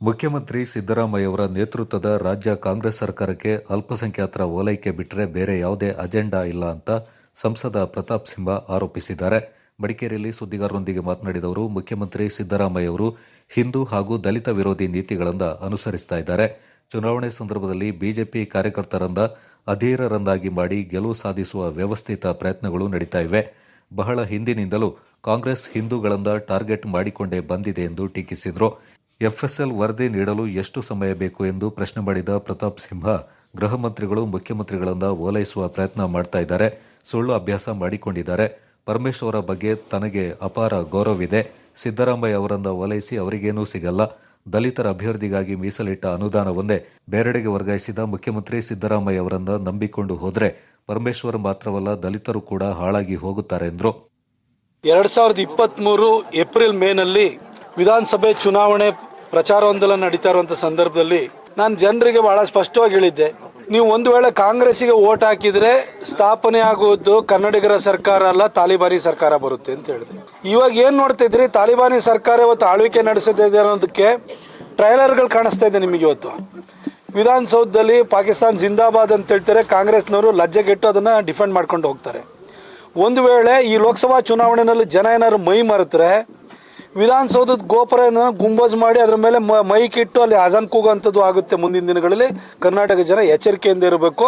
ಮುಖ್ಯಮಂತ್ರಿ ಸಿದ್ದರಾಮಯ್ಯವರ ನೇತೃತ್ವದ ರಾಜ್ಯ ಕಾಂಗ್ರೆಸ್ ಸರ್ಕಾರಕ್ಕೆ ಅಲ್ಪಸಂಖ್ಯಾತರ ಓಲೈಕೆ ಬಿಟ್ಟರೆ ಬೇರೆ ಯಾವುದೇ ಅಜೆಂಡಾ ಇಲ್ಲ ಅಂತ ಸಂಸದ ಪ್ರತಾಪ್ ಸಿಂಹ ಆರೋಪಿಸಿದ್ದಾರೆ. ಮಡಿಕೇರಿಯಲ್ಲಿ ಸುದ್ದಿಗಾರರೊಂದಿಗೆ ಮಾತನಾಡಿದ ಅವರು, ಮುಖ್ಯಮಂತ್ರಿ ಸಿದ್ದರಾಮಯ್ಯವರು ಹಿಂದೂ ಹಾಗೂ ದಲಿತ ವಿರೋಧಿ ನೀತಿಗಳನ್ನು ಅನುಸರಿಸ್ತಾ ಇದ್ದಾರೆ. ಚುನಾವಣೆ ಸಂದರ್ಭದಲ್ಲಿ ಬಿಜೆಪಿ ಕಾರ್ಯಕರ್ತರಂದ ಅಧೀರರನ್ನಾಗಿ ಮಾಡಿ ಗೆಲುವು ಸಾಧಿಸುವ ವ್ಯವಸ್ಥಿತ ಪ್ರಯತ್ನಗಳು ನಡೀತಾ ಇವೆ. ಬಹಳ ಹಿಂದಿನಿಂದಲೂ ಕಾಂಗ್ರೆಸ್ ಹಿಂದೂಗಳಿಂದ ಟಾರ್ಗೆಟ್ ಮಾಡಿಕೊಂಡೇ ಬಂದಿದೆ ಎಂದು ಟೀಕಿಸಿದರು. ಎಫ್ಎಸ್ಎಲ್ ವರದಿ ನೀಡಲು ಎಷ್ಟು ಸಮಯ ಬೇಕು ಎಂದು ಪ್ರಶ್ನೆ ಮಾಡಿದ ಪ್ರತಾಪ್ ಸಿಂಹ, ಗೃಹ ಮಂತ್ರಿಗಳು, ಮುಖ್ಯಮಂತ್ರಿಗಳನ್ನ ಓಲೈಸುವ ಪ್ರಯತ್ನ ಮಾಡ್ತಾ ಇದ್ದಾರೆ, ಸುಳ್ಳು ಅಭ್ಯಾಸ ಮಾಡಿಕೊಂಡಿದ್ದಾರೆ. ಪರಮೇಶ್ವರ ಬಗ್ಗೆ ತನಗೆ ಅಪಾರ ಗೌರವವಿದೆ. ಸಿದ್ದರಾಮಯ್ಯ ಅವರನ್ನ ಓಲೈಸಿ ಅವರಿಗೇನೂ ಸಿಗಲ್ಲ. ದಲಿತರ ಅಭ್ಯರ್ಥಿಗಾಗಿ ಮೀಸಲಿಟ್ಟ ಅನುದಾನವನ್ನೇ ಬೇರೆಡೆಗೆ ವರ್ಗಾಯಿಸಿದ ಮುಖ್ಯಮಂತ್ರಿ ಸಿದ್ದರಾಮಯ್ಯ ಅವರನ್ನ ನಂಬಿಕೊಂಡು ಹೋದರೆ ಪರಮೇಶ್ವರ್ ಮಾತ್ರವಲ್ಲ ದಲಿತರು ಕೂಡ ಹಾಳಾಗಿ ಹೋಗುತ್ತಾರೆ ಎಂದರು. ಎರಡ್ ಸಾವಿರದ ಇಪ್ಪತ್ತ್ಮೂರು ಏಪ್ರಿಲ್ ಮೇನಲ್ಲಿ ವಿಧಾನಸಭೆ ಚುನಾವಣೆ ಪ್ರಚಾರೋಂದೋಲನ ನಡೀತಾ ಇರುವಂಥ ಸಂದರ್ಭದಲ್ಲಿ ನಾನು ಜನರಿಗೆ ಬಹಳ ಸ್ಪಷ್ಟವಾಗಿ ಹೇಳಿದ್ದೆ. ನೀವು ಒಂದು ವೇಳೆ ಕಾಂಗ್ರೆಸ್ಗೆ ಓಟ್ ಹಾಕಿದ್ರೆ ಸ್ಥಾಪನೆ ಆಗುವುದು ಕನ್ನಡಿಗರ ಸರ್ಕಾರ ಅಲ್ಲ, ತಾಲಿಬಾನಿ ಸರ್ಕಾರ ಬರುತ್ತೆ ಅಂತ ಹೇಳಿದೆ. ಇವಾಗ ಏನು ನೋಡ್ತಾ ಇದ್ರಿ ತಾಲಿಬಾನಿ ಸರ್ಕಾರ ಇವತ್ತು ಆಳ್ವಿಕೆ ನಡೆಸುತ್ತಿದೆ ಅನ್ನೋದಕ್ಕೆ ಟ್ರೈಲರ್ಗಳು ಕಾಣಿಸ್ತಾ ಇದೆ ನಿಮಗೆ ಇವತ್ತು. ವಿಧಾನಸೌಧದಲ್ಲಿ ಪಾಕಿಸ್ತಾನ್ ಜಿಂದಾಬಾದ್ ಅಂತ ಹೇಳ್ತಾರೆ, ಕಾಂಗ್ರೆಸ್ನವರು ಲಜ್ಜೆಗೆಟ್ಟು ಅದನ್ನು ಡಿಫೆಂಡ್ ಮಾಡ್ಕೊಂಡು ಹೋಗ್ತಾರೆ. ಒಂದು ವೇಳೆ ಈ ಲೋಕಸಭಾ ಚುನಾವಣೆಯಲ್ಲಿ ಜನ ಏನಾದ್ರು ಮೈ ಮರೆತರೆ ವಿಧಾನಸೌಧದ ಗೋಪುರ ಗುಂಬಜ್ ಮಾಡಿ ಅದ್ರ ಮೇಲೆ ಮೈಕ್ ಇಟ್ಟು ಅಲ್ಲಿ ಅಜನ್ ಕೂಗುವಂಥದ್ದು ಆಗುತ್ತೆ ಮುಂದಿನ ದಿನಗಳಲ್ಲಿ. ಕರ್ನಾಟಕ ಜನ ಎಚ್ಚರಿಕೆಯಿಂದ ಇರಬೇಕು.